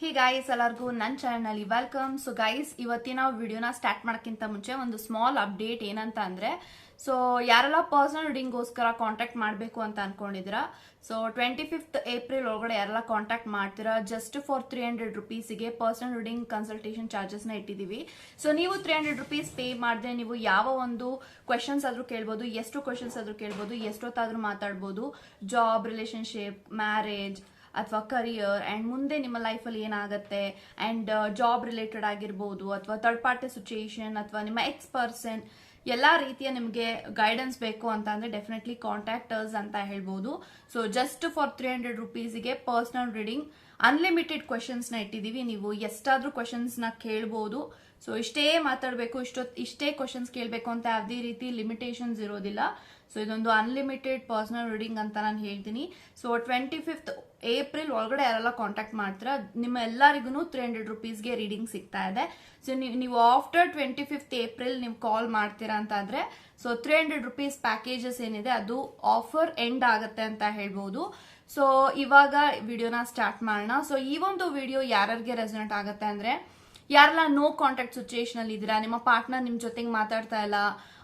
Hey guys ಎಲ್ಲರಿಗೂ ನನ್ನ ಚಾನಲ್ನಲ್ಲಿ ವೆಲ್ಕಮ್ ಸೊ ಗೈಸ್ ಇವತ್ತಿನ ವಿಡಿಯೋನ ಸ್ಟಾರ್ಟ್ ಮಾಡೋಕ್ಕಿಂತ ಮುಂಚೆ ಒಂದು ಸ್ಮಾಲ್ ಅಪ್ಡೇಟ್ ಏನಂತ ಅಂದರೆ ಸೊ ಯಾರೆಲ್ಲ ಪರ್ಸನಲ್ ರೀಡಿಂಗ್ಗೋಸ್ಕರ ಕಾಂಟ್ಯಾಕ್ಟ್ ಮಾಡಬೇಕು ಅಂತ ಅನ್ಕೊಂಡಿದ್ದೀರಾ? ಸೊ ಟ್ವೆಂಟಿ ಫಿಫ್ತ್ ಏಪ್ರಿಲ್ ಒಳಗಡೆ ಯಾರೆಲ್ಲ ಕಾಂಟ್ಯಾಕ್ಟ್ ಮಾಡ್ತೀರಾ? ಜಸ್ಟ್ ಫಾರ್ ತ್ರೀ ಹಂಡ್ರೆಡ್ ರುಪೀಸಿಗೆ ಪರ್ಸನಲ್ ರೀಡಿಂಗ್ ಕನ್ಸಲ್ಟೇಷನ್ ಚಾರ್ಜಸ್ನ ಇಟ್ಟಿದ್ದೀವಿ. ಸೊ ನೀವು ತ್ರೀ ಹಂಡ್ರೆಡ್ ರುಪೀಸ್ ಪೇ ಮಾಡಿದ್ರೆ ನೀವು ಯಾವ ಒಂದು ಕ್ವೆಶನ್ಸ್ ಆದರೂ ಕೇಳ್ಬೋದು, ಎಷ್ಟು ಕ್ವೆಶನ್ಸ್ ಆದರೂ ಕೇಳ್ಬೋದು, ಎಷ್ಟೊತ್ತಾದರೂ ಮಾತಾಡ್ಬೋದು ಜಾಬ್ ರಿಲೇಷನ್ಶಿಪ್ ಮ್ಯಾರೇಜ್ ಅಥವಾ ಕರಿಯರ್ ಆ್ಯಂಡ್ ಮುಂದೆ ನಿಮ್ಮ ಲೈಫಲ್ಲಿ ಏನಾಗುತ್ತೆ ಆ್ಯಂಡ್ ಜಾಬ್ ರಿಲೇಟೆಡ್ ಆಗಿರ್ಬೋದು, ಅಥವಾ ಥರ್ಡ್ ಪಾರ್ಟಿ ಸಿಚುಯೇಷನ್ ಅಥವಾ ನಿಮ್ಮ ಎಕ್ಸ್ ಪರ್ಸನ್ ಎಲ್ಲ ರೀತಿಯ ನಿಮಗೆ ಗೈಡೆನ್ಸ್ ಬೇಕು ಅಂತ ಅಂದರೆ ಡೆಫಿನೆಟ್ಲಿ ಕಾಂಟ್ಯಾಕ್ಟರ್ಸ್ ಅಂತ ಹೇಳ್ಬೋದು. So just for three hundred ರುಪೀಸಿಗೆ personal reading unlimited ಕ್ವೆಶನ್ಸ್ನ ಇಟ್ಟಿದ್ದೀವಿ. ನೀವು ಎಷ್ಟಾದರೂ ಕ್ವೆಶನ್ಸ್ನ ಕೇಳ್ಬೋದು. ಸೊ ಇಷ್ಟೇ ಮಾತಾಡಬೇಕು ಇಷ್ಟೊತ್ತು ಇಷ್ಟೇ ಕ್ವಶನ್ಸ್ ಕೇಳಬೇಕು ಅಂತ ಯಾವುದೇ ರೀತಿ ಲಿಮಿಟೇಷನ್ಸ್ ಇರೋದಿಲ್ಲ. ಸೊ ಇದೊಂದು ಅನ್ಲಿಮಿಟೆಡ್ ಪರ್ಸನಲ್ ರೀಡಿಂಗ್ ಅಂತ ನಾನು ಹೇಳ್ತೀನಿ. ಸೊ ಟ್ವೆಂಟಿ ಫಿಫ್ತ್ ಏಪ್ರಿಲ್ ಒಳಗಡೆ ಯಾರೆಲ್ಲ ಕಾಂಟ್ಯಾಕ್ಟ್ ಮಾಡ್ತೀರಾ, ನಿಮ್ಮ ಎಲ್ಲರಿಗೂ ತ್ರೀ ಹಂಡ್ರೆಡ್ ರುಪೀಸ್ಗೆ ರೀಡಿಂಗ್ ಸಿಗ್ತಾ ಇದೆ. ಸೊ ನೀವು ಆಫ್ಟರ್ ಟ್ವೆಂಟಿ ಫಿಫ್ತ್ ಏಪ್ರಿಲ್ ನೀವು ಕಾಲ್ ಮಾಡ್ತೀರಾ ಅಂತ ಅಂದರೆ so three hundred rupees packages ಏನಿದೆ, ಅದು ಆಫರ್ ಎಂಡ್ ಆಗುತ್ತೆ ಅಂತ ಹೇಳ್ಬೋದು. ಸೊ ಇವಾಗ ವಿಡಿಯೋನ ಸ್ಟಾರ್ಟ್ ಮಾಡೋಣ. ಸೊ ಈ ಒಂದು ವಿಡಿಯೋ ಯಾರ್ಯಾರಿಗೆ ರೆಸನೆಂಟ್ ಆಗುತ್ತೆ ಅಂದರೆ, ಯಾರೆಲ್ಲ ನೋ ಕಾಂಟ್ಯಾಕ್ಟ್ ಸಿಚುಯೇಷನ್ ಅಲ್ಲಿ ಇದ್ದೀರಾ, ನಿಮ್ಮ ಪಾರ್ಟ್ನರ್ ನಿಮ್ಮ ಜೊತೆಗೆ ಮಾತಾಡ್ತಾ ಇಲ್ಲ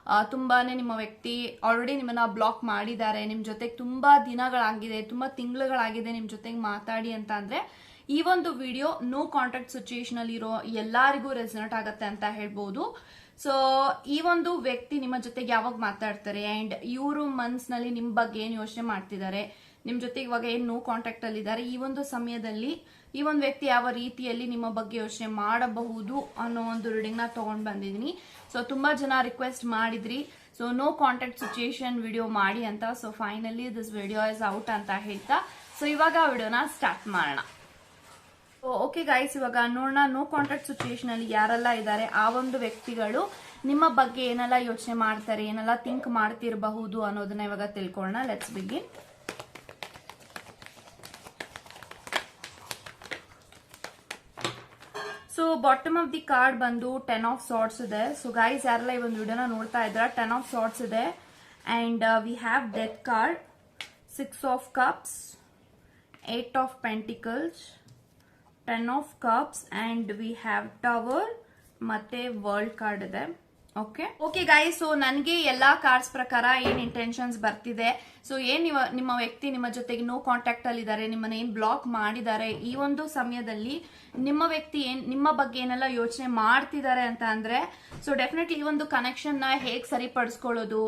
ಆ, ತುಂಬಾನೇ ನಿಮ್ಮ ವ್ಯಕ್ತಿ ಆಲ್ರೆಡಿ ನಿಮ್ಮನ್ನ ಬ್ಲಾಕ್ ಮಾಡಿದ್ದಾರೆ. ನಿಮ್ಮ ಜೊತೆಗೆ ತುಂಬಾ ದಿನಗಳಾಗಿದೆ ತುಂಬಾ ತಿಂಗಳುಗಳಾಗಿದೆ ನಿಮ್ಮ ಜೊತೆಗೆ ಮಾತಾಡಿ ಅಂತ ಅಂದರೆ ಈ ಒಂದು ವಿಡಿಯೋ ನೋ ಕಾಂಟ್ಯಾಕ್ಟ್ ಸಿಚುಯೇಷನ್ ಅಲ್ಲಿ ಇರೋ ಎಲ್ಲರಿಗೂ ರೆಸನೆಟ್ ಆಗುತ್ತೆ ಅಂತ ಹೇಳ್ಬೋದು. ಸೊ ಈ ಒಂದು ವ್ಯಕ್ತಿ ನಿಮ್ಮ ಜೊತೆಗೆ ಯಾವಾಗ ಮಾತಾಡ್ತಾರೆ ಅಂಡ್ ಇವರು ಮನ್ಸ್ನಲ್ಲಿ ನಿಮ್ಮ ಬಗ್ಗೆ ಏನು ಯೋಚನೆ ಮಾಡ್ತಿದ್ದಾರೆ ನಿಮ್ಮ ಜೊತೆಗೆ ಇವಾಗ ಏನು ನೋ ಕಾಂಟ್ಯಾಕ್ಟ್ ಅಲ್ಲಿ ಇದ್ದಾರೆ ಈ ಒಂದು ಸಮಯದಲ್ಲಿ ಈ ಒಂದು ವ್ಯಕ್ತಿ ಯಾವ ರೀತಿಯಲ್ಲಿ ನಿಮ್ಮ ಬಗ್ಗೆ ಯೋಚನೆ ಮಾಡಬಹುದು ಅನ್ನೋ ಒಂದು ರೀಡಿಂಗ್ನ ತಗೊಂಡ್ ಬಂದಿದ್ದೀನಿ. ಸೊ ತುಂಬಾ ಜನ ರಿಕ್ವೆಸ್ಟ್ ಮಾಡಿದ್ರಿ. So no contact situation video ಮಾಡಿ ಅಂತ. So finally this video is out ಅಂತ ಹೇಳ್ತಾ. ಸೊ ಇವಾಗ ವಿಡಿಯೋನ ಸ್ಟಾರ್ಟ್ ಮಾಡೋಣ. ಓಕೆ ಗೈಸ್ ಇವಾಗ ನೋಡೋಣ. ನೋ ಕಾಂಟ್ಯಾಕ್ಟ್ ಸಿಚುಯೇಷನ್ ಅಲ್ಲಿ ಯಾರೆಲ್ಲ ಇದ್ದಾರೆ? ಆ ಒಂದು ವ್ಯಕ್ತಿಗಳು ನಿಮ್ಮ ಬಗ್ಗೆ ಏನೆಲ್ಲ ಯೋಚನೆ ಮಾಡ್ತಾರೆ? ಏನೆಲ್ಲ ಥಿಂಕ್ ಮಾಡ್ತಿರಬಹುದು ಅನ್ನೋದನ್ನ ಇವಾಗ ತಿಳ್ಕೊಳ್ಳೋಣ. Let's begin so bottom of the card ಬಂದು ಟೆನ್ ಆಫ್ ಶಾರ್ಟ್ಸ್ ಇದೆ. ಸೊ ಗೈಸ್ ಯಾರೆಲ್ಲ ಈ ಒಂದು ವಿಡಿಯೋನ ನೋಡ್ತಾ ಇದ್ರ ಟೆನ್ ಆಫ್ ಶಾರ್ಟ್ಸ್ ಇದೆ. And we have death card six of cups eight of pentacles ten of cups and we have tower ಮತ್ತೆ ವರ್ಲ್ಡ್ ಕಾರ್ಡ್ ಇದೆ. ಓಕೆ ಓಕೆ ಗಾಯ್ ಸೊ ನನಗೆ ಎಲ್ಲಾ ಕಾರ್ಡ್ಸ್ ಪ್ರಕಾರ ಏನ್ ಇಂಟೆನ್ಷನ್ಸ್ ಬರ್ತಿದೆ? ಸೊ ಏನ್ ನಿಮ್ಮ ನಿಮ್ಮ ವ್ಯಕ್ತಿ ನಿಮ್ಮ ಜೊತೆಗೆ ನೋ ಕಾಂಟ್ಯಾಕ್ಟ್ ಅಲ್ಲಿ ಇದ್ದಾರೆ ನಿಮ್ಮನ್ನ ಏನ್ ಬ್ಲಾಕ್ ಮಾಡಿದ್ದಾರೆ ಈ ಒಂದು ಸಮಯದಲ್ಲಿ ನಿಮ್ಮ ವ್ಯಕ್ತಿ ಏನ್, ನಿಮ್ಮ ಬಗ್ಗೆ ಏನೆಲ್ಲ ಯೋಚನೆ ಮಾಡ್ತಿದ್ದಾರೆ ಅಂತ ಅಂದ್ರೆ ಸೊ ಡೆಫಿನೆಟ್ಲಿ ಈ ಒಂದು ಕನೆಕ್ಷನ್ನ ಹೇಗೆ ಸರಿಪಡಿಸ್ಕೊಳ್ಳೋದು,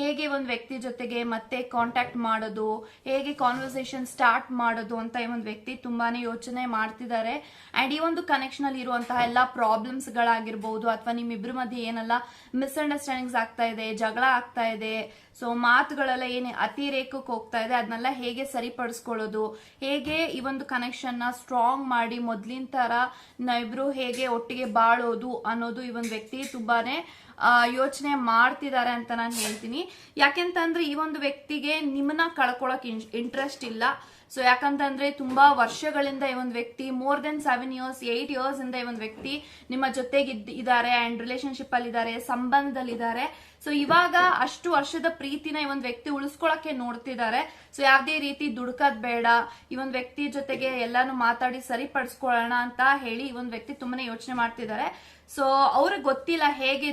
ಹೇಗೆ ಒಂದು ವ್ಯಕ್ತಿ ಜೊತೆಗೆ ಮತ್ತೆ ಕಾಂಟ್ಯಾಕ್ಟ್ ಮಾಡೋದು, ಹೇಗೆ ಕಾನ್ವರ್ಸೇಷನ್ ಸ್ಟಾರ್ಟ್ ಮಾಡೋದು ಅಂತ ಈ ಒಂದು ವ್ಯಕ್ತಿ ತುಂಬಾನೇ ಯೋಚನೆ ಮಾಡ್ತಿದ್ದಾರೆ ಅಂಡ್ ಈ ಒಂದು ಕನೆಕ್ಷನ್ ಅಲ್ಲಿ ಇರುವಂತಹ ಎಲ್ಲಾ ಪ್ರಾಬ್ಲಮ್ಸ್ ಗಳಾಗಿರ್ಬಹುದು ಅಥವಾ ನಿಮ್ಮಿಬ್ರ ಮಧ್ಯೆ ಏನೆಲ್ಲ ಮಿಸ್ಅಂಡರ್ಸ್ಟ್ಯಾಂಡಿಂಗ್ಸ್ ಆಗ್ತಾ ಇದೆ, ಜಗಳ ಆಗ್ತಾ ಇದೆ. ಸೊ ಮಾತುಗಳೆಲ್ಲ ಏನು ಅತಿರೇಕಕ್ಕೆ ಹೋಗ್ತಾ ಇದೆ, ಅದನ್ನೆಲ್ಲ ಹೇಗೆ ಸರಿಪಡಿಸ್ಕೊಳ್ಳೋದು? ಹೇಗೆ ಈ ಒಂದು ಕನೆಕ್ಷನ್ನ ಸ್ಟ್ರಾಂಗ್ ಮಾಡಿ ಮೊದ್ಲಿನ ತರ ನಾವಿಬ್ರು ಹೇಗೆ ಒಟ್ಟಿಗೆ ಬಾಳೋದು ಅನ್ನೋದು ಈ ಒಂದು ವ್ಯಕ್ತಿ ತುಂಬಾನೇ ಯೋಚನೆ ಮಾಡ್ತಿದ್ದಾರೆ ಅಂತ ನಾನು ಹೇಳ್ತೀನಿ. ಯಾಕೆಂತಂದ್ರೆ ಈ ಒಂದು ವ್ಯಕ್ತಿಗೆ ನಿಮ್ಮನ್ನ ಕಳ್ಕೊಳಕ್ ಇಂಟ್ರೆಸ್ಟ್ ಇಲ್ಲ. ಸೊ ಯಾಕಂತಂದ್ರೆ ತುಂಬಾ ವರ್ಷಗಳಿಂದ ಈ ಒಂದು ವ್ಯಕ್ತಿ more than seven years eight years ಇಂದ ಈ ಒಂದು ವ್ಯಕ್ತಿ ನಿಮ್ಮ ಜೊತೆಗೆ ಇದ್ದಾರೆ ಅಂಡ್ ರಿಲೇಶನ್ಶಿಪ್ ಅಲ್ಲಿ ಇದ್ದಾರೆ ಸಂಬಂಧದಲ್ಲಿದ್ದಾರೆ ಸೊ ಇವಾಗ ಅಷ್ಟು ವರ್ಷದ ಪ್ರೀತಿನ ಈ ಒಂದು ವ್ಯಕ್ತಿ ಉಳಿಸ್ಕೊಳಕ್ಕೆ ನೋಡ್ತಿದ್ದಾರೆ. ಸೊ ಯಾವ್ದೇ ರೀತಿ ದುಡ್ಕದ್ ಬೇಡ, ಈ ಒಂದು ವ್ಯಕ್ತಿ ಜೊತೆಗೆ ಎಲ್ಲಾನು ಮಾತಾಡಿ ಸರಿಪಡಿಸ್ಕೊಳ್ಳೋಣ ಅಂತ ಹೇಳಿ ಈ ಒಂದು ವ್ಯಕ್ತಿ ತುಂಬಾನೇ ಯೋಚನೆ ಮಾಡ್ತಿದ್ದಾರೆ. ಸೊ ಅವ್ರಿಗೆ ಗೊತ್ತಿಲ್ಲ ಹೇಗೆ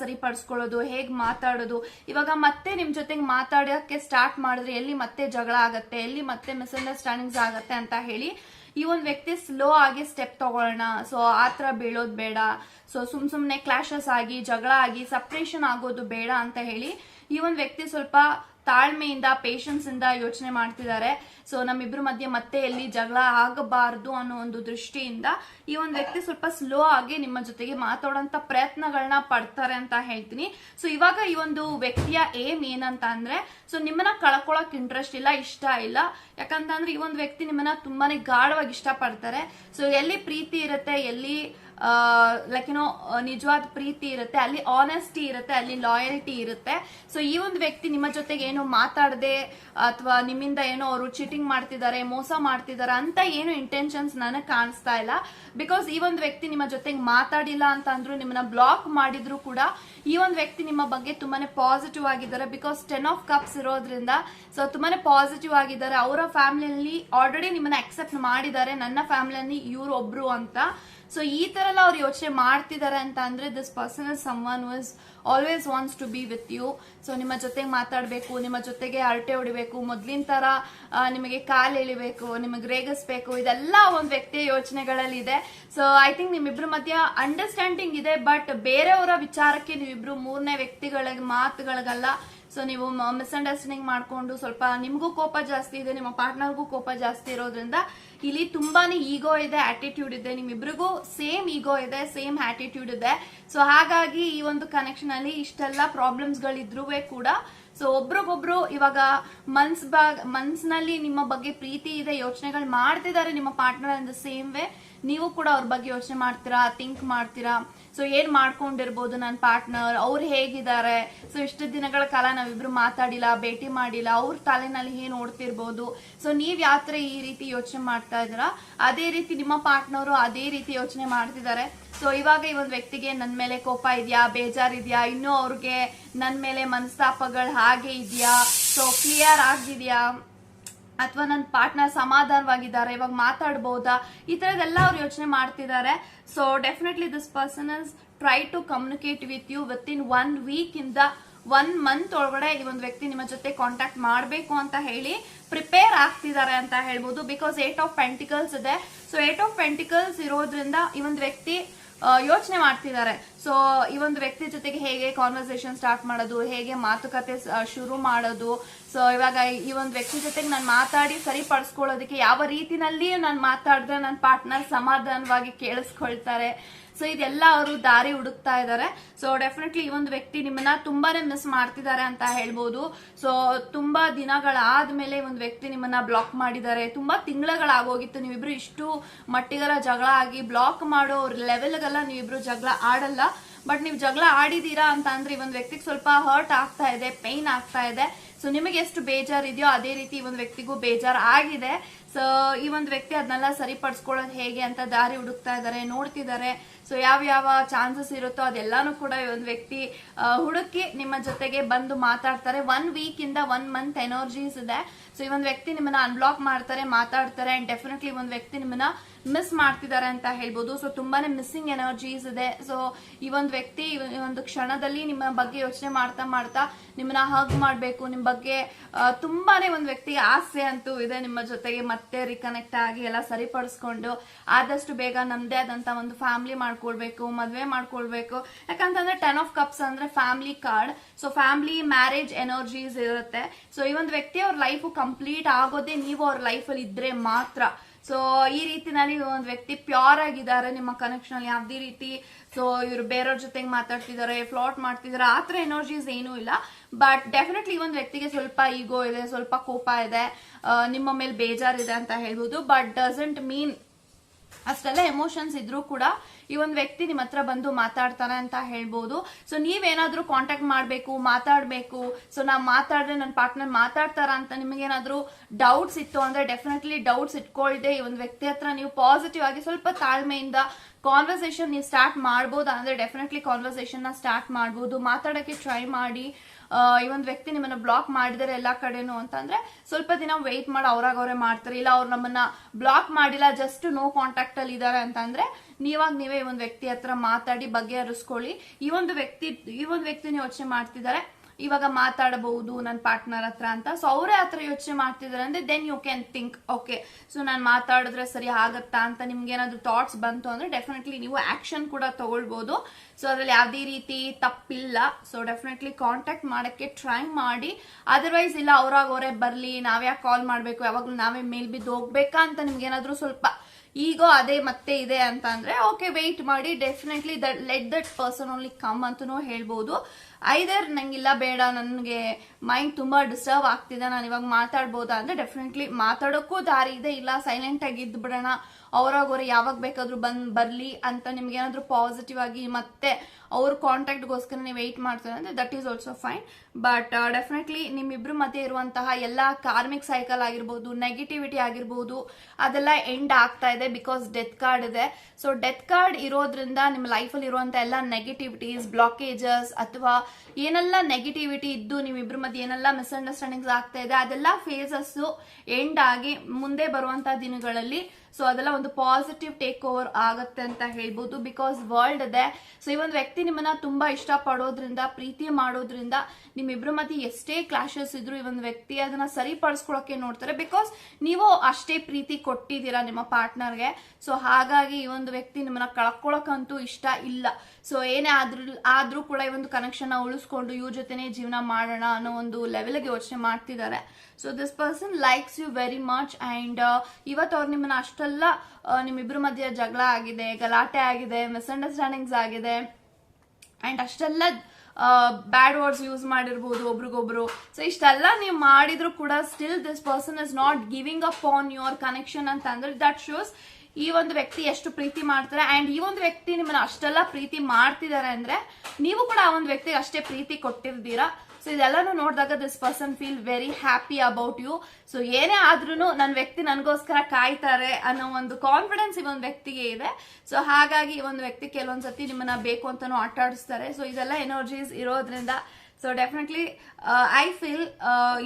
ಸರಿಪಡಿಸ್ಕೊಳ್ಳೋದು, ಹೇಗೆ ಮಾತಾಡೋದು. ಇವಾಗ ಮತ್ತೆ ನಿಮ್ಮ ಜೊತೆಗೆ ಮಾತಾಡೋಕ್ಕೆ ಸ್ಟಾರ್ಟ್ ಮಾಡಿದ್ರೆ ಎಲ್ಲಿ ಮತ್ತೆ ಜಗಳ ಆಗುತ್ತೆ, ಎಲ್ಲಿ ಮತ್ತೆ ಮಿಸ್ಅಂಡರ್ಸ್ಟ್ಯಾಂಡಿಂಗ್ಸ್ ಆಗುತ್ತೆ ಅಂತ ಹೇಳಿ ಈ ಒಂದು ವ್ಯಕ್ತಿ ಸ್ಲೋ ಆಗಿ ಸ್ಟೆಪ್ ತಗೊಳ್ಳೋಣ. ಸೊ ಆ ಥರ ಬೀಳೋದು ಬೇಡ. ಸೊ ಸುಮ್ ಸುಮ್ಮನೆ ಕ್ಲಾಶಸ್ ಆಗಿ, ಜಗಳ ಆಗಿ ಸಪ್ರೇಷನ್ ಆಗೋದು ಬೇಡ ಅಂತ ಹೇಳಿ ಈ ಒಂದು ವ್ಯಕ್ತಿ ಸ್ವಲ್ಪ ತಾಳ್ಮೆಯಿಂದ ಪೇಷನ್ಸ್ ಇಂದ ಯೋಚನೆ ಮಾಡ್ತಿದ್ದಾರೆ. ಸೊ ನಮ್ಮಿಬ್ರ ಮಧ್ಯೆ ಮತ್ತೆ ಎಲ್ಲಿ ಜಗಳ ಆಗಬಾರದು ಅನ್ನೋ ಒಂದು ದೃಷ್ಟಿಯಿಂದ ಈ ಒಂದು ವ್ಯಕ್ತಿ ಸ್ವಲ್ಪ ಸ್ಲೋ ಆಗಿ ನಿಮ್ಮ ಜೊತೆಗೆ ಮಾತಾಡೋಂತ ಪ್ರಯತ್ನಗಳನ್ನ ಪಡ್ತಾರೆ ಅಂತ ಹೇಳ್ತೀನಿ. ಸೊ ಇವಾಗ ಈ ಒಂದು ವ್ಯಕ್ತಿಯ ಏಮ್ ಏನಂತ ಅಂದ್ರೆ ಸೊ ನಿಮ್ಮನ್ನ ಕಳ್ಕೊಳಕ್ ಇಂಟ್ರೆಸ್ಟ್ ಇಲ್ಲ, ಇಷ್ಟ ಇಲ್ಲ. ಯಾಕಂತಂದ್ರೆ ಈ ಒಂದು ವ್ಯಕ್ತಿ ನಿಮ್ಮನ್ನ ತುಂಬಾನೇ ಗಾಢವಾಗಿ ಇಷ್ಟಪಡ್ತಾರೆ. ಸೊ ಎಲ್ಲಿ ಪ್ರೀತಿ ಇರುತ್ತೆ, ಎಲ್ಲಿ ಲೈಕ್ ಏನೋ ನಿಜವಾದ ಪ್ರೀತಿ ಇರುತ್ತೆ, ಅಲ್ಲಿ ಆನೆಸ್ಟಿ ಇರುತ್ತೆ, ಅಲ್ಲಿ ಲಾಯಲ್ಟಿ ಇರುತ್ತೆ. ಸೊ ಈ ಒಂದು ವ್ಯಕ್ತಿ ನಿಮ್ಮ ಜೊತೆಗೆ ಏನು ಮಾತಾಡದೆ ಅಥವಾ ನಿಮ್ಮಿಂದ ಏನೋ ಅವರು ಚೀಟಿಂಗ್ ಮಾಡ್ತಿದ್ದಾರೆ, ಮೋಸ ಮಾಡ್ತಿದ್ದಾರೆ ಅಂತ ಏನು ಇಂಟೆನ್ಷನ್ಸ್ ನನಗೆ ಕಾಣಿಸ್ತಾ ಇಲ್ಲ. ಬಿಕಾಸ್ ಈ ಒಂದು ವ್ಯಕ್ತಿ ನಿಮ್ಮ ಜೊತೆಗೆ ಮಾತಾಡಿಲ್ಲ ಅಂತ ಅಂದ್ರು ನಿಮ್ಮನ್ನ ಬ್ಲಾಕ್ ಮಾಡಿದ್ರು ಕೂಡ ಈ ಒಂದು ವ್ಯಕ್ತಿ ನಿಮ್ಮ ಬಗ್ಗೆ ತುಂಬಾನೇ ಪಾಸಿಟಿವ್ ಆಗಿದ್ದಾರೆ. ಬಿಕಾಸ್ ಟೆನ್ ಆಫ್ ಕಪ್ಸ್ ಇರೋದ್ರಿಂದ ಸೊ ತುಂಬಾನೇ ಪಾಸಿಟಿವ್ ಆಗಿದ್ದಾರೆ. ಅವರ ಫ್ಯಾಮಿಲಿಯಲ್ಲಿ ಆಲ್ರೆಡಿ ನಿಮ್ಮನ್ನ ಅಕ್ಸೆಪ್ಟ್ ಮಾಡಿದ್ದಾರೆ. ನನ್ನ ಫ್ಯಾಮಿಲಿಯಲ್ಲಿ ಇವ್ರು ಒಬ್ರು ಅಂತ. ಸೊ ಈ ತರ ಎಲ್ಲ ಅವ್ರು ಯೋಚನೆ ಮಾಡ್ತಿದ್ದಾರೆ ಅಂತ ಅಂದ್ರೆ this person is someone was always wants to be with you so ನಿಮ್ಮ ಜೊತೆಗೆ ಮಾತಾಡಬೇಕು, ನಿಮ್ಮ ಜೊತೆಗೆ ಹರಟೆ ಹೊಡಿಬೇಕು, ಮೊದ್ಲಿನ ತರ ನಿಮಗೆ ಕಾಲು ಎಳಿಬೇಕು, ನಿಮಗೆ ರೇಗಿಸ್ಬೇಕು, ಇದೆಲ್ಲ ಒಂದು ವ್ಯಕ್ತಿಯ ಯೋಚನೆಗಳಲ್ಲಿ ಇದೆ. ಸೊ ಐ ಥಿಂಕ್ ನಿಮ್ಮಿಬ್ರ ಮಧ್ಯ ಅಂಡರ್ಸ್ಟ್ಯಾಂಡಿಂಗ್ ಇದೆ ಬಟ್ ಬೇರೆಯವರ ವಿಚಾರಕ್ಕೆ ನೀವಿಬ್ರು ಮೂರನೇ ವ್ಯಕ್ತಿಗಳ ಮಾತುಗಳಿಗಲ್ಲ. ಸೊ ನೀವು ಮಿಸ್ಅಂಡರ್ಸ್ಟ್ಯಾಂಡಿಂಗ್ ಮಾಡ್ಕೊಂಡು ಸ್ವಲ್ಪ ನಿಮಗೂ ಕೋಪ ಜಾಸ್ತಿ ಇದೆ, ನಿಮ್ಮ ಪಾರ್ಟ್ನರ್ಗೂ ಕೋಪ ಜಾಸ್ತಿ ಇರೋದ್ರಿಂದ ಇಲ್ಲಿ ತುಂಬಾನೇ ಈಗೋ ಇದೆ ಆಟಿಟ್ಯೂಡ್ ಇದೆ, ನಿಮ್ಮಿಬ್ರಿಗೂ ಸೇಮ್ ಈಗೋ ಇದೆ ಸೇಮ್ ಆಟಿಟ್ಯೂಡ್ ಇದೆ. ಸೊ ಹಾಗಾಗಿ ಈ ಒಂದು ಕನೆಕ್ಷನ್ ಅಲ್ಲಿ ಇಷ್ಟೆಲ್ಲ ಪ್ರಾಬ್ಲಮ್ಸ್ ಗಳಿದ್ರೂ ಕೂಡ. ಸೊ ಒಬ್ರಿಗೊಬ್ರು ಇವಾಗ ಮನ್ಸ್ ಬಾಗ್ ಮನ್ಸ್ನಲ್ಲಿ ನಿಮ್ಮ ಬಗ್ಗೆ ಪ್ರೀತಿ ಇದೆ, ಯೋಚನೆಗಳು ಮಾಡ್ತಿದ್ದಾರೆ ನಿಮ್ಮ ಪಾರ್ಟ್ನರ್ ಅಂದ್ರೆ ಸೇಮ್ ವೇ ನೀವು ಕೂಡ ಅವ್ರ ಬಗ್ಗೆ ಯೋಚನೆ ಮಾಡ್ತೀರಾ ಥಿಂಕ್ ಮಾಡ್ತೀರಾ? ಸೊ ಏನ್ ಮಾಡ್ಕೊಂಡಿರ್ಬೋದು ನನ್ನ ಪಾರ್ಟ್ನರ್ ಅವ್ರು ಹೇಗಿದ್ದಾರೆ? ಸೊ ಇಷ್ಟು ದಿನಗಳ ಕಾಲ ನಾವಿಬ್ರು ಮಾತಾಡಿಲ್ಲ, ಭೇಟಿ ಮಾಡಿಲ್ಲ. ಅವ್ರ ತಲೆನಲ್ಲಿ ಏನ್ ಓಡ್ತಿರ್ಬೋದು? ಸೊ ನೀವ್ ಯಾತ್ರೆ ಈ ರೀತಿ ಯೋಚನೆ ಮಾಡ್ತಾ ಇದ್ದೀರಾ? ಅದೇ ರೀತಿ ನಿಮ್ಮ ಪಾರ್ಟ್ನರು ಅದೇ ರೀತಿ ಯೋಚನೆ ಮಾಡ್ತಿದ್ದಾರೆ. ಸೊ ಇವಾಗ ಈ ಒಂದು ವ್ಯಕ್ತಿಗೆ ನನ್ನ ಮೇಲೆ ಕೋಪ ಇದೆಯಾ? ಬೇಜಾರಿದ್ಯಾ? ಇನ್ನೂ ಅವ್ರಿಗೆ ನನ್ನ ಮೇಲೆ ಮನಸ್ತಾಪಗಳು ಹಾಗೆ ಇದೆಯಾ? ಸೊ ಕ್ಲಿಯರ್ ಆಗಿದ್ಯಾ? ಅಥವಾ ನನ್ನ ಪಾರ್ಟ್ನರ್ ಸಮಾಧಾನವಾಗಿದ್ದಾರೆ, ಇವಾಗ ಮಾತಾಡ್ಬೋದಾ? ಈ ತರದೆಲ್ಲ ಅವ್ರು ಯೋಚನೆ ಮಾಡ್ತಿದ್ದಾರೆ. So definitely this person is try to communicate with you within one week ಇಂದ ಒನ್ ಮಂತ್ ಒಳಗಡೆ ಈ ಒಂದು ವ್ಯಕ್ತಿ ನಿಮ್ಮ ಜೊತೆ ಕಾಂಟ್ಯಾಕ್ಟ್ ಮಾಡಬೇಕು ಅಂತ ಹೇಳಿ ಪ್ರಿಪೇರ್ ಆಗ್ತಿದ್ದಾರೆ ಅಂತ ಹೇಳ್ಬೋದು. ಬಿಕಾಸ್ ಏಟ್ ಆಫ್ ಪೆಂಟಿಕಲ್ಸ್ ಇದೆ. ಸೊ ಏಟ್ ಆಫ್ ಪೆಂಟಿಕಲ್ಸ್ ಇರೋದ್ರಿಂದ ಈ ಒಂದು ವ್ಯಕ್ತಿ ಯೋಚನೆ ಮಾಡ್ತಿದ್ದಾರೆ. ಸೊ ಈ ಒಂದು ವ್ಯಕ್ತಿ ಜೊತೆಗೆ ಹೇಗೆ ಕಾನ್ವರ್ಸೇಷನ್ ಸ್ಟಾರ್ಟ್ ಮಾಡೋದು, ಹೇಗೆ ಮಾತುಕತೆ ಶುರು ಮಾಡೋದು ಸೊ ಇವಾಗ ಈ ಒಂದು ವ್ಯಕ್ತಿ ಜೊತೆಗೆ ನಾನು ಮಾತಾಡಿ ಸರಿಪಡಿಸ್ಕೊಳ್ಳೋದಕ್ಕೆ ಯಾವ ರೀತಿನಲ್ಲಿ ನಾನು ಮಾತಾಡಿದ್ರೆ ನನ್ನ ಪಾರ್ಟ್ನರ್ ಸಮಾಧಾನವಾಗಿ ಕೇಳಿಸ್ಕೊಳ್ತಾರೆ. ಸೊ ಇದೆಲ್ಲ ಅವರು ದಾರಿ ಹುಡುಕ್ತಾ ಇದ್ದಾರೆ. ಸೊ ಡೆಫಿನೆಟ್ಲಿ ಈ ಒಂದು ವ್ಯಕ್ತಿ ನಿಮ್ಮನ್ನ ತುಂಬಾನೇ ಮಿಸ್ ಮಾಡ್ತಿದ್ದಾರೆ ಅಂತ ಹೇಳ್ಬೋದು. ಸೊ ತುಂಬಾ ದಿನಗಳಾದ್ಮೇಲೆ ಮೇಲೆ ಒಂದು ವ್ಯಕ್ತಿ ನಿಮ್ಮನ್ನ ಬ್ಲಾಕ್ ಮಾಡಿದ್ದಾರೆ. ತುಂಬಾ ತಿಂಗಳಾಗೋಗಿತ್ತು. ನೀವಿಬ್ರು ಇಷ್ಟು ಮಟ್ಟಿಗೆಲ್ಲ ಜಗಳ ಆಗಿ ಬ್ಲಾಕ್ ಮಾಡೋ ಲೆವೆಲ್ಗೆಲ್ಲ ನೀವಿಬ್ರು ಜಗಳ ಆಡಲ್ಲ. ಬಟ್ ನೀವು ಜಗಳ ಆಡಿದೀರಾ ಅಂತ ಅಂದ್ರೆ ಈ ಒಂದು ವ್ಯಕ್ತಿಗೆ ಸ್ವಲ್ಪ ಹರ್ಟ್ ಆಗ್ತಾ ಇದೆ ಪೈನ್ ಆಗ್ತಾ ಇದೆ. ಸೊ ನಿಮಗೆ ಎಷ್ಟು ಬೇಜಾರ್ ಇದೆಯೋ ಅದೇ ರೀತಿ ಈ ಒಂದು ವ್ಯಕ್ತಿಗೂ ಬೇಜಾರ್ ಆಗಿದೆ ಸೊ ಈ ಒಂದು ವ್ಯಕ್ತಿ ಅದನ್ನೆಲ್ಲ ಸರಿಪಡಿಸ್ಕೊಳ್ಳೋದು ಹೇಗೆ ಅಂತ ದಾರಿ ಹುಡುಕ್ತಾ ಇದ್ದಾರೆ, ನೋಡ್ತಿದ್ದಾರೆ. ಸೊ ಯಾವ ಯಾವ ಚಾನ್ಸಸ್ ಇರುತ್ತೋ ಅದೆಲ್ಲಾನು ಕೂಡ ಈ ಒಂದು ವ್ಯಕ್ತಿ ಹುಡುಕಿ ನಿಮ್ಮ ಜೊತೆಗೆ ಬಂದು ಮಾತಾಡ್ತಾರೆ. ಒನ್ ವೀಕ್ ಇಂದ ಒನ್ ಮಂತ್ ಎನರ್ಜೀಸ್ ಇದೆ. ಸೊ ಈ ಒಂದು ವ್ಯಕ್ತಿ ನಿಮ್ಮನ್ನ ಅನ್ಬ್ಲಾಕ್ ಮಾಡ್ತಾರೆ, ಮಾತಾಡ್ತಾರೆ ಅಂಡ್ ಡೆಫಿನೆಟ್ಲಿ ಒಂದು ವ್ಯಕ್ತಿ ನಿಮ್ಮನ್ನ ಮಿಸ್ ಮಾಡ್ತಿದ್ದಾರೆ ಅಂತ ಹೇಳ್ಬೋದು. ಸೊ ತುಂಬಾನೇ ಮಿಸ್ಸಿಂಗ್ ಎನರ್ಜೀಸ್ ಇದೆ. ಸೊ ಈ ಒಂದು ವ್ಯಕ್ತಿ ಈ ಒಂದು ಕ್ಷಣದಲ್ಲಿ ನಿಮ್ಮ ಬಗ್ಗೆ ಯೋಚನೆ ಮಾಡ್ತಾ ಮಾಡ್ತಾ ನಿಮ್ಮನ್ನ ಹಗ್ ಮಾಡಬೇಕು. ನಿಮ್ಮ ಬಗ್ಗೆ ತುಂಬಾನೇ ಒಂದು ವ್ಯಕ್ತಿಗೆ ಆಸೆ ಅಂತೂ ಇದೆ ನಿಮ್ಮ ಜೊತೆಗೆ ಮತ್ತೆ ರಿಕನೆಕ್ಟ್ ಆಗಿ ಎಲ್ಲ ಸರಿಪಡಿಸ್ಕೊಂಡು. ಆದಷ್ಟು ಬೇಗ ನಮ್ದೇ ಆದಂತ ಒಂದು ಫ್ಯಾಮಿಲಿ ಮಾಡ್ಕೊಳ್ಬೇಕು, ಮದ್ವೆ ಮಾಡ್ಕೊಳ್ಬೇಕು. ಯಾಕಂತಂದ್ರೆ ಟೆನ್ ಆಫ್ ಕಪ್ಸ್ ಅಂದ್ರೆ family card so family marriage energies ಇರುತ್ತೆ. ಸೊ ಈ ಒಂದು ವ್ಯಕ್ತಿ ಅವ್ರ ಲೈಫ್ ಕಂಪ್ಲೀಟ್ ಆಗೋದೇ ನೀವು ಅವ್ರ ಲೈಫಲ್ಲಿ ಇದ್ರೆ ಮಾತ್ರ. ಸೊ ಈ ರೀತಿನಲ್ಲಿ ಒಂದು ವ್ಯಕ್ತಿ ಪ್ಯೂರ್ ಆಗಿದ್ದಾರೆ ನಿಮ್ಮ ಕನೆಕ್ಷನ್ ಅಲ್ಲಿ. ಯಾವ್ದೇ ರೀತಿ ಸೊ ಇವರು ಬೇರೆಯವ್ರ ಜೊತೆಗೆ ಮಾತಾಡ್ತಿದ್ದಾರೆ ಫ್ಲಾಟ್ ಮಾಡ್ತಿದ್ದಾರೆ. ಆ ಥರ ಎನರ್ಜೀಸ್ ಏನೂ ಇಲ್ಲ. ಬಟ್ ಡೆಫಿನೆಟ್ಲಿ ಒಂದು ವ್ಯಕ್ತಿಗೆ ಸ್ವಲ್ಪ ಈಗೋ ಇದೆ, ಸ್ವಲ್ಪ ಕೋಪ ಇದೆ ನಿಮ್ಮ ಮೇಲೆ ಬೇಜಾರಿದೆ ಅಂತ ಹೇಳ್ಬೋದು. ಬಟ್ ಡಸಂಟ್ ಮೀನ್ ಅಷ್ಟೆಲ್ಲ ಎಮೋಷನ್ಸ್ ಇದ್ರೂ ಕೂಡ ಈ ಒಂದು ವ್ಯಕ್ತಿ ನಿಮ್ಮ ಹತ್ರ ಬಂದು ಮಾತಾಡ್ತಾರೆ ಅಂತ ಹೇಳ್ಬೋದು. ಸೊ ನೀವೇನಾದ್ರೂ ಕಾಂಟ್ಯಾಕ್ಟ್ ಮಾಡಬೇಕು, ಮಾತಾಡಬೇಕು. ಸೊ ನಾ ಮಾತಾಡಿದ್ರೆ ನನ್ನ ಪಾರ್ಟ್ನರ್ ಮಾತಾಡ್ತಾರ ಅಂತ ನಿಮಗೇನಾದ್ರೂ ಡೌಟ್ಸ್ ಇತ್ತು ಅಂದ್ರೆ ಡೆಫಿನೆಟ್ಲಿ ಡೌಟ್ಸ್ ಇಟ್ಕೊಳ್ದೆ ಈ ಒಂದು ವ್ಯಕ್ತಿ ಹತ್ರ ನೀವು ಪಾಸಿಟಿವ್ ಆಗಿ ಸ್ವಲ್ಪ ತಾಳ್ಮೆಯಿಂದ ಕಾನ್ವರ್ಸೇಷನ್ ನೀವು ಸ್ಟಾರ್ಟ್ ಮಾಡ್ಬೋದು ಅಂದ್ರೆ ಡೆಫಿನೆಟ್ಲಿ ಕಾನ್ವರ್ಸೇಷನ್ನ ಸ್ಟಾರ್ಟ್ ಮಾಡ್ಬೋದು. ಮಾತಾಡೋಕ್ಕೆ ಟ್ರೈ ಮಾಡಿ ಈ ಒಂದು ವ್ಯಕ್ತಿ ನಿಮ್ಮನ್ನ ಬ್ಲಾಕ್ ಮಾಡಿದರೆ ಎಲ್ಲಾ ಕಡೆನೂ ಅಂತಂದ್ರೆ ಸ್ವಲ್ಪ ದಿನ ವೆಯ್ಟ್ ಮಾಡಿ, ಅವ್ರಾಗ ಅವರೇ ಮಾಡ್ತಾರೆ. ಇಲ್ಲ ಅವ್ರು ನಮ್ಮನ್ನ ಬ್ಲಾಕ್ ಮಾಡಿಲ್ಲ ಜಸ್ಟ್ ನೋ ಕಾಂಟ್ಯಾಕ್ಟ್ ಅಲ್ಲಿ ಇದಾರೆ ಅಂತಂದ್ರೆ ನೀವಾಗ ನೀವೇ ಈ ಒಂದು ವ್ಯಕ್ತಿ ಹತ್ರ ಮಾತಾಡಿ ಬಗೆಹರಿಸ್ಕೊಳ್ಳಿ ಈ ಒಂದು ವ್ಯಕ್ತಿ, ಈ ಒಂದು ವ್ಯಕ್ತಿನ ಯೋಚನೆ ಮಾಡ್ತಿದ್ದಾರೆ. ಇವಾಗ ಮಾತಾಡಬಹುದು ನನ್ನ ಪಾರ್ಟ್ನರ್ ಹತ್ರ ಅಂತ. ಸೊ ಅವರೇ ಹತ್ರ ಯೋಚನೆ ಮಾಡ್ತಿದ್ದಾರೆ ಅಂದ್ರೆ then you can think okay so ನಾನು ಮಾತಾಡಿದ್ರೆ ಸರಿ ಆಗತ್ತಾ ಅಂತ ನಿಮ್ಗೆ ಏನಾದ್ರು ಥಾಟ್ಸ್ ಬಂತು ಅಂದ್ರೆ ಡೆಫಿನೆಟ್ಲಿ ನೀವು ಆಕ್ಷನ್ ಕೂಡ ತಗೊಳ್ಬಹುದು ಸೊ ಅದ್ರಲ್ಲಿ ಯಾವುದೇ ರೀತಿ ತಪ್ಪಿಲ್ಲ. ಸೊ ಡೆಫಿನೆಟ್ಲಿ ಕಾಂಟ್ಯಾಕ್ಟ್ ಮಾಡಕ್ಕೆ ಟ್ರೈ ಮಾಡಿ. ಅದರ್ವೈಸ್ ಇಲ್ಲ, ಅವ್ರಾಗ ಅವರೇ ಬರ್ಲಿ, ನಾವ್ಯಾಕೆ ಕಾಲ್ ಮಾಡಬೇಕು, ಯಾವಾಗಲೂ ನಾವೇ ಮೇಲ್ ಬಿದ್ದು ಹೋಗ್ಬೇಕಾ ಅಂತ ನಿಮ್ಗೆ ಏನಾದ್ರು ಸ್ವಲ್ಪ ಈಗೋ ಅದೇ ಮತ್ತೆ ಇದೆ ಅಂತ ಅಂದ್ರೆ ಓಕೆ ವೆಯ್ಟ್ ಮಾಡಿ definitely that let that person only come ಅಂತನೂ ಹೇಳ್ಬೋದು. ಐದರ್ ನಂಗಿಲ್ಲ ಬೇಡ, ನನಗೆ ಮೈಂಡ್ ತುಂಬಾ ಡಿಸ್ಟರ್ಬ್ ಆಗ್ತಿದೆ, ನಾನು ಇವಾಗ ಮಾತಾಡ್ಬೋದಾ ಅಂದ್ರೆ ಡೆಫಿನೆಟ್ಲಿ ಮಾತಾಡೋಕ್ಕೂ ದಾರಿ ಇದೆ, ಇಲ್ಲ ಸೈಲೆಂಟ್ ಆಗಿ ಇದ್ದು ಬಿಡೋಣ ಅವ್ರಾಗೋರು ಯಾವಾಗ ಬೇಕಾದರೂ ಬಂದು ಬರಲಿ ಅಂತ ನಿಮ್ಗೆ ಏನಾದ್ರೂ ಪಾಸಿಟಿವ್ ಆಗಿ ಮತ್ತೆ ಅವ್ರ ಕಾಂಟ್ಯಾಕ್ಟ್ಗೋಸ್ಕರ ನೀವು ವೆಯ್ಟ್ ಮಾಡ್ತಾರೆ ಅಂದ್ರೆ that is also fine but definitely ನಿಮ್ಮಿಬ್ರು ಮಧ್ಯೆ ಇರುವಂತಹ ಎಲ್ಲ ಕಾರ್ಮಿಕ್ ಸೈಕಲ್ ಆಗಿರ್ಬೋದು ನೆಗೆಟಿವಿಟಿ ಆಗಿರ್ಬೋದು, ಅದೆಲ್ಲ ಎಂಡ್ ಆಗ್ತಾ ಇದೆ ಬಿಕಾಸ್ ಡೆತ್ ಕಾರ್ಡ್ ಇದೆ. ಸೊ ಡೆತ್ ಕಾರ್ಡ್ ಇರೋದ್ರಿಂದ ನಿಮ್ಮ ಲೈಫಲ್ಲಿ ಇರುವಂಥ ಎಲ್ಲ ನೆಗೆಟಿವಿಟೀಸ್ ಬ್ಲಾಕೇಜಸ್ ಅಥವಾ ಏನೆಲ್ಲ ನೆಗೆಟಿವಿಟಿ ಇದ್ದು ನಿಮ್ಮಿಬ್ರ ಮಧ್ಯೆ ಏನೆಲ್ಲ ಮಿಸ್ಅಂಡರ್ಸ್ಟ್ಯಾಂಡಿಂಗ್ಸ್ ಆಗ್ತಾ ಇದೆ, ಅದೆಲ್ಲ ಫೇಸಸ್ ಎಂಡ್ ಆಗಿ ಮುಂದೆ ಬರುವಂತಹ ದಿನಗಳಲ್ಲಿ ಸೊ ಅದೆಲ್ಲ ಒಂದು ಪಾಸಿಟಿವ್ ಟೇಕ್ ಓವರ್ ಆಗುತ್ತೆ ಅಂತ ಹೇಳ್ಬೋದು. ಬಿಕಾಸ್ ವರ್ಲ್ಡ್ ಇದೆ. ಸೊ ಈ ಒಂದು ವ್ಯಕ್ತಿ ನಿಮ್ಮನ್ನ ತುಂಬಾ ಇಷ್ಟ ಪಡೋದ್ರಿಂದ ಪ್ರೀತಿ ಮಾಡೋದ್ರಿಂದ, ನಿಮ್ಮಿಬ್ರ ಮಧ್ಯೆ ಎಷ್ಟೇ ಕ್ಲಾಶಸ್ ಇದ್ರು ಈ ಒಂದು ವ್ಯಕ್ತಿ ಅದನ್ನ ಸರಿಪಡಿಸ್ಕೊಳಕ್ಕೆ ನೋಡ್ತಾರೆ. ಬಿಕಾಸ್ ನೀವು ಅಷ್ಟೇ ಪ್ರೀತಿ ಕೊಟ್ಟಿದ್ದೀರಾ ನಿಮ್ಮ ಪಾರ್ಟ್ನರ್ಗೆ ಸೊ ಹಾಗಾಗಿ ಈ ಒಂದು ವ್ಯಕ್ತಿ ನಿಮ್ಮನ್ನ ಕಳ್ಕೊಳಕ್ಕಂತೂ ಇಷ್ಟ ಇಲ್ಲ. ಸೊ ಏನೇ ಆದ್ರೂ ಆದ್ರೂ ಕೂಡ ಈ ಒಂದು ಕನೆಕ್ಷನ್ ಉಳಿಸ್ಕೊಂಡು ಇವ್ರ ಜೊತೆನೆ ಜೀವನ ಮಾಡೋಣ ಅನ್ನೋ ಒಂದು ಲೆವೆಲ್ಗೆ ಯೋಚನೆ ಮಾಡ್ತಿದ್ದಾರೆ. So this person likes you very much and ಇವತ್ತು ಅವ್ರು ನಿಮ್ಮನ್ನ ಅಷ್ಟೆಲ್ಲ ಆ, ನಿಮ್ಮಿಬ್ಬರ ಮಧ್ಯೆ ಜಗಳ ಆಗಿದೆ ಗಲಾಟೆ ಆಗಿದೆ ಮಿಸ್ಅಂಡರ್ಸ್ಟ್ಯಾಂಡಿಂಗ್ಸ್ ಆಗಿದೆ. ಅಂಡ್ ಅಷ್ಟೆಲ್ಲ ಬ್ಯಾಡ್ ವರ್ಡ್ಸ್ ಯೂಸ್ ಮಾಡಿರ್ಬೋದು ಒಬ್ರಿಗೊಬ್ರು. ಸೊ ಇಷ್ಟೆಲ್ಲ ನೀವು ಮಾಡಿದ್ರು ಕೂಡ still this person is not giving up on your connection ಅಂತ ಅಂದ್ರೆ ದಟ್ ಶೋಸ್ ಈ ಒಂದು ವ್ಯಕ್ತಿ ಎಷ್ಟು ಪ್ರೀತಿ ಮಾಡ್ತಾರೆ. ಅಂಡ್ ಈ ಒಂದು ವ್ಯಕ್ತಿ ನಿಮ್ಮನ್ನ ಅಷ್ಟೆಲ್ಲ ಪ್ರೀತಿ ಮಾಡ್ತಿದ್ದಾರೆ ಅಂದ್ರೆ ನೀವು ಕೂಡ ಆ ಒಂದು ವ್ಯಕ್ತಿಗೆ ಅಷ್ಟೇ ಪ್ರೀತಿ ಕೊಟ್ಟಿರ್ತೀರಾ. ಸೊ ಇದೆಲ್ಲಾನು ನೋಡಿದಾಗ this person feel very happy about you so ಏನೇ ಆದ್ರೂ ನನ್ನ ವ್ಯಕ್ತಿ ನನಗೋಸ್ಕರ ಕಾಯ್ತಾರೆ ಅನ್ನೋ ಒಂದು ಕಾನ್ಫಿಡೆನ್ಸ್ ಈ ಒಂದು ವ್ಯಕ್ತಿಗೆ ಇದೆ. ಸೊ ಹಾಗಾಗಿ ಈ ಒಂದು ವ್ಯಕ್ತಿ ಕೆಲವೊಂದ್ಸತಿ ನಿಮ್ಮನ್ನ ಬೇಕು ಅಂತಾನು ಆಟ ಆಡಿಸ್ತಾರೆ ಸೊ ಇದೆಲ್ಲ ಎನರ್ಜೀಸ್ ಇರೋದ್ರಿಂದ. So definitely I feel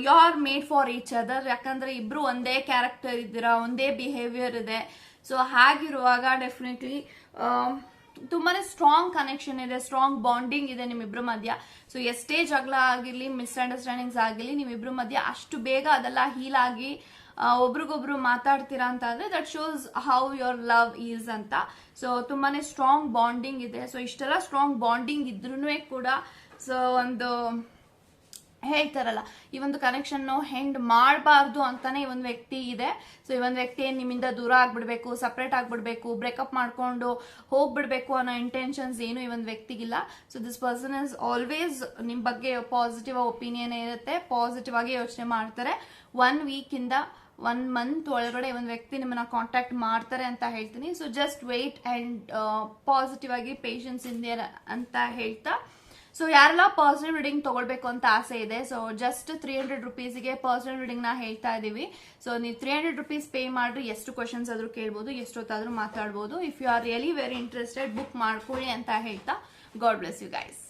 you are made for each other ಯಾಕಂದ್ರೆ ಇಬ್ರು ಒಂದೇ ಕ್ಯಾರೆಕ್ಟರ್ ಇದ್ದೀರಾ, ಒಂದೇ ಬಿಹೇವಿಯರ್ ಇದೆ. ಸೊ ಹಾಗಿರುವಾಗ ಡೆಫಿನೆಟ್ಲಿ ತುಂಬಾನೇ ಸ್ಟ್ರಾಂಗ್ ಕನೆಕ್ಷನ್ ಇದೆ ಸ್ಟ್ರಾಂಗ್ ಬಾಂಡಿಂಗ್ ಇದೆ ನಿಮ್ಮಿಬ್ರ ಮಧ್ಯ. ಸೊ ಎಷ್ಟೇ ಜಗಳ ಆಗಿರ್ಲಿ ಮಿಸ್ಅಂಡರ್ಸ್ಟ್ಯಾಂಡಿಂಗ್ಸ್ ಆಗಿರ್ಲಿ, ನಿಮ್ಮಿಬ್ರ ಮಧ್ಯ ಅಷ್ಟು ಬೇಗ ಅದೆಲ್ಲ ಹೀಲ್ ಆಗಿ ಒಬ್ರಿಗೊಬ್ರು ಮಾತಾಡ್ತೀರಾ ಅಂತ ಅಂದ್ರೆ that shows how your love is ಅಂತ. ಸೊ ತುಂಬಾನೇ ಸ್ಟ್ರಾಂಗ್ ಬಾಂಡಿಂಗ್ ಇದೆ. ಸೊ ಇಷ್ಟೆಲ್ಲ ಸ್ಟ್ರಾಂಗ್ ಬಾಂಡಿಂಗ್ ಇದ್ರೂ ಕೂಡ ಸೊ ಒಂದು ಹೇಳ್ತಾರಲ್ಲ, ಈ ಒಂದು ಕನೆಕ್ಷನ್ ಹೆಂಡ್ ಮಾಡಬಾರ್ದು ಅಂತಾನೆ ಈ ಒಂದು ವ್ಯಕ್ತಿ ಇದೆ. ಸೊ ಈ ಒಂದು ವ್ಯಕ್ತಿ ನಿಮ್ಮಿಂದ ದೂರ ಆಗ್ಬಿಡ್ಬೇಕು ಸಪ್ರೇಟ್ ಆಗ್ಬಿಡ್ಬೇಕು ಬ್ರೇಕಪ್ ಮಾಡ್ಕೊಂಡು ಹೋಗ್ಬಿಡ್ಬೇಕು ಅನ್ನೋ ಇಂಟೆನ್ಷನ್ಸ್ ಏನು ಈ ಒಂದು ವ್ಯಕ್ತಿಗಿಲ್ಲ. So this person is always ನಿಮ್ ಬಗ್ಗೆ ಪಾಸಿಟಿವ್ ಒಪಿನಿಯನ್ ಇರುತ್ತೆ ಪಾಸಿಟಿವ್ ಆಗಿ ಯೋಚನೆ ಮಾಡ್ತಾರೆ. ಒನ್ ವೀಕ್ ಇಂದ ಒನ್ ಮಂತ್ ಒಳಗಡೆ ಒಂದು ವ್ಯಕ್ತಿ ನಿಮ್ಮನ್ನ ಕಾಂಟ್ಯಾಕ್ಟ್ ಮಾಡ್ತಾರೆ ಅಂತ ಹೇಳ್ತೀನಿ. So just wait and positive ಆಗಿ ಪೇಷನ್ಸ್ ಇಂದ ಅಂತ ಹೇಳ್ತಾ ಸೊ ಯಾರೆಲ್ಲ ಪರ್ಸನಲ್ ರೀಡಿಂಗ್ ತಗೊಳ್ಬೇಕು ಅಂತ ಆಸೆ ಇದೆ ಸೊ ಜಸ್ಟ್ ತ್ರೀ ಹಂಡ್ರೆಡ್ ರುಪೀಸ್ಗೆ ಪರ್ಸನಲ್ ರೀಡಿಂಗ್ನ ಹೇಳ್ತಾ ಇದೀವಿ. ಸೊ ನೀವು ತ್ರೀ ಹಂಡ್ರೆಡ್ ರುಪೀಸ್ ಪೇ ಮಾಡಿ ಎಷ್ಟು ಕ್ವಶನ್ಸ್ ಆದ್ರೂ ಕೇಳ್ಬೋದು, ಎಷ್ಟೊತ್ತಾದ್ರೂ ಮಾತಾಡ್ಬೋದು. If you are really very interested book ಮಾಡ್ಕೊಳ್ಳಿ ಅಂತ ಹೇಳ್ತಾ. God bless you guys